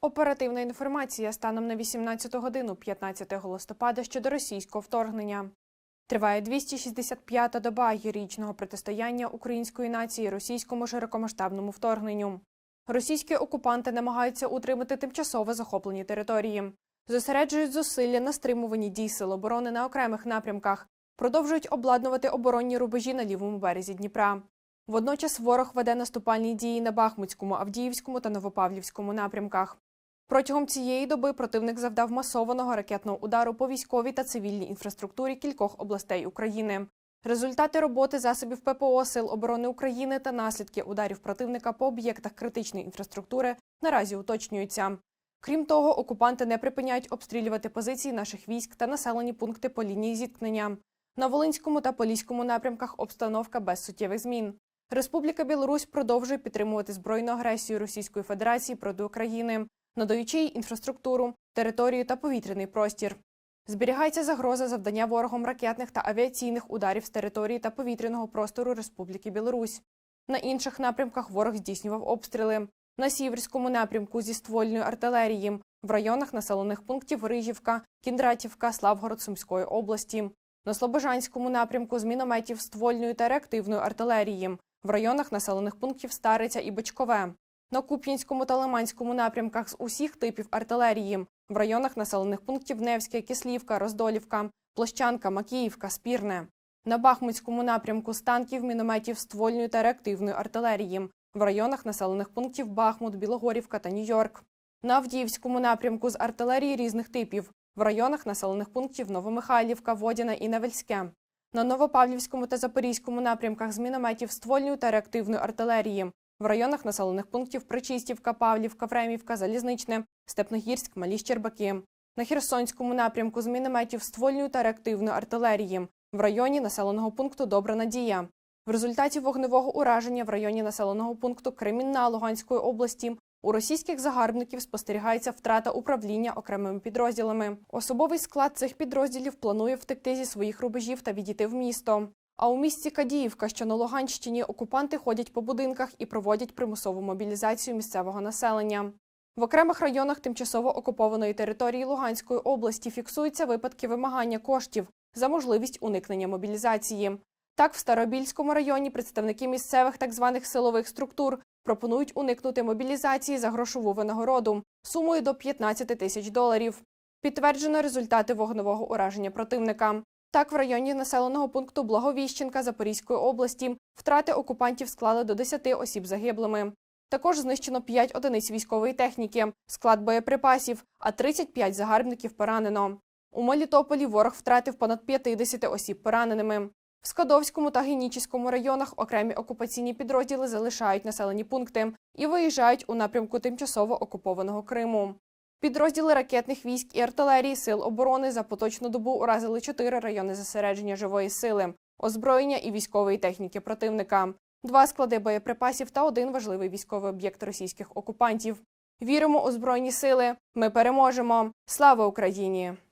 Оперативна інформація станом на 18 годину 15 листопада щодо російського вторгнення. Триває 265-та доба героїчного протистояння української нації російському широкомасштабному вторгненню. Російські окупанти намагаються утримати тимчасово захоплені території, зосереджують зусилля на стримуванні дій сил оборони на окремих напрямках, продовжують обладнувати оборонні рубежі на лівому березі Дніпра. Водночас ворог веде наступальні дії на Бахмутському, Авдіївському та Новопавлівському напрямках. Протягом цієї доби противник завдав масованого ракетного удару по військовій та цивільній інфраструктурі кількох областей України. Результати роботи засобів ППО Сил оборони України та наслідки ударів противника по об'єктах критичної інфраструктури наразі уточнюються. Крім того, окупанти не припиняють обстрілювати позиції наших військ та населені пункти по лінії зіткнення. На Волинському та Поліському напрямках обстановка без суттєвих змін. Республіка Білорусь продовжує підтримувати збройну агресію Російської Федерації проти України, надаючи їй інфраструктуру, територію та повітряний простір. Зберігається загроза завдання ворогом ракетних та авіаційних ударів з території та повітряного простору Республіки Білорусь. На інших напрямках ворог здійснював обстріли. На сіверському напрямку зі ствольною артилерії, в районах населених пунктів Рижівка, Кіндратівка, Славгород Сумської області. На Слобожанському напрямку з мінометів ствольної та реактивної артилерії, в районах населених пунктів Стариця і Бичкове. На Куп'янському та Лиманському напрямках з усіх типів артилерії, в районах населених пунктів Невське, Кислівка, Роздолівка, Площанка, Макіївка, Спірне. На Бахмутському напрямку з танків, мінометів ствольної та реактивної артилерії, в районах населених пунктів Бахмут, Білогорівка та Нью-Йорк. На Авдіївському напрямку з артилерії різних типів, в районах населених пунктів Новомихайлівка, Водяна і Невельське. На Новопавлівському та Запорізькому напрямках з мінометів ствольної та реактивної артилерії, в районах населених пунктів Причистівка, Павлівка, Времівка, Залізничне, Степногірськ, Малі Щербаки. На Херсонському напрямку з мінометів ствольної та реактивної артилерії, в районі населеного пункту Добра Надія. В результаті вогневого ураження в районі населеного пункту Кремінна Луганської області у російських загарбників спостерігається втрата управління окремими підрозділами. Особовий склад цих підрозділів планує втекти зі своїх рубежів та відійти в місто. А у місті Кадіївка, що на Луганщині, окупанти ходять по будинках і проводять примусову мобілізацію місцевого населення. В окремих районах тимчасово окупованої території Луганської області фіксуються випадки вимагання коштів за можливість уникнення мобілізації. Так, в Старобільському районі представники місцевих так званих силових структур пропонують уникнути мобілізації за грошову винагороду сумою до 15 тисяч доларів. Підтверджено результати вогневого ураження противника. Так, в районі населеного пункту Благовіщенка Запорізької області втрати окупантів склали до 10 осіб загиблими. Також знищено 5 одиниць військової техніки, склад боєприпасів, а 35 загарбників поранено. У Мелітополі ворог втратив понад 50 осіб пораненими. В Скадовському та Генічіському районах окремі окупаційні підрозділи залишають населені пункти і виїжджають у напрямку тимчасово окупованого Криму. Підрозділи ракетних військ і артилерії сил оборони за поточну добу уразили чотири райони зосередження живої сили, озброєння і військової техніки противника, два склади боєприпасів та один важливий військовий об'єкт російських окупантів. Віримо у збройні сили. Ми переможемо. Слава Україні!